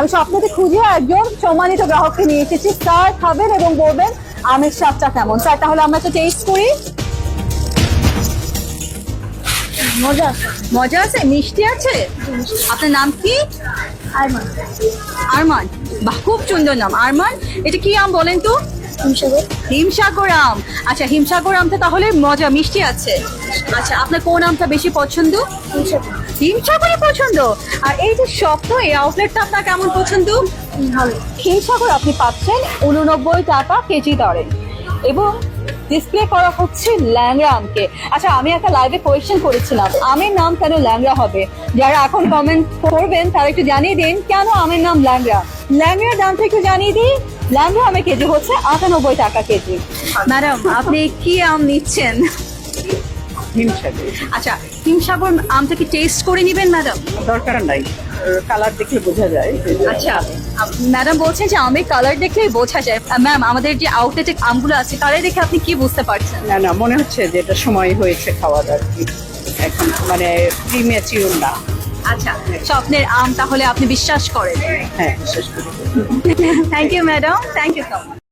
আমি সব স্বপ্নকে খুঁজে একজন সম্মানিত গ্রাহককে নিয়ে এসেছি। স্যার খাবেন এবং বলবেন আমের স্বাদটা কেমন। স্যার তাহলে আমরা তো টেস্ট করি। মজা আছে। মজা আছে? মিষ্টি আছে? আপনার নাম কি? আরমান। আরমান। বাহ খুব সুন্দর নাম। আরমান এটা কি আম বলেন তো? হিমসাগর। আম। আচ্ছা হিমসাগর আমটা তাহলে মজা মিষ্টি আছে। আচ্ছা আপনার কোন আমটা বেশি পছন্দ? হিমসাগর হিমসাগরই পছন্দ। আর এই যে স্বপ্ন এই আউটলেটটা আপনার কেমন পছন্দ? ভালো। হিমসাগর আপনি পাচ্ছেন উননব্বই টাকা কেজি দরে। এবং ডিসপ্লে করা হচ্ছে ল্যাংড়া আমকে। আচ্ছা আমি একটা লাইভে কোয়েশ্চেন করেছিলাম। আমের নাম কেন ল্যাংড়া হবে? যারা এখন কমেন্ট করবেন তারা একটু জানিয়ে দিন কেন আমের নাম ল্যাংড়া? ল্যাংড়ার দামটা একটু জানিয়ে দিই। ল্যাংড়া আমের কেজি হচ্ছে আটানব্বই টাকা কেজি। ম্যাডাম আপনি কি আম নিচ্ছেন? হিমসাগর। আচ্ছা হিমসাগর আমটা কি টেস্ট করে নেবেন ম্যাডাম দরকার নাই। কালার দেখলে বোঝা যায়। আচ্ছা ম্যাডাম বলছেন যে আমের কালার দেখলেই বোঝা যায়। ম্যাম আমাদের যে আউটলেটে আমগুলো আছে কালার দেখে আপনি কি বুঝতে পারছেন? না না মনে হচ্ছে যে এটা সময় হয়েছে খাওয়া দাওয়ার। এখন মানে প্রিমেচিউর না। আচ্ছা স্বপ্নের আম তাহলে আপনি বিশ্বাস করেন। হ্যাঁ বিশেষ করে। Thank you madam thank you so much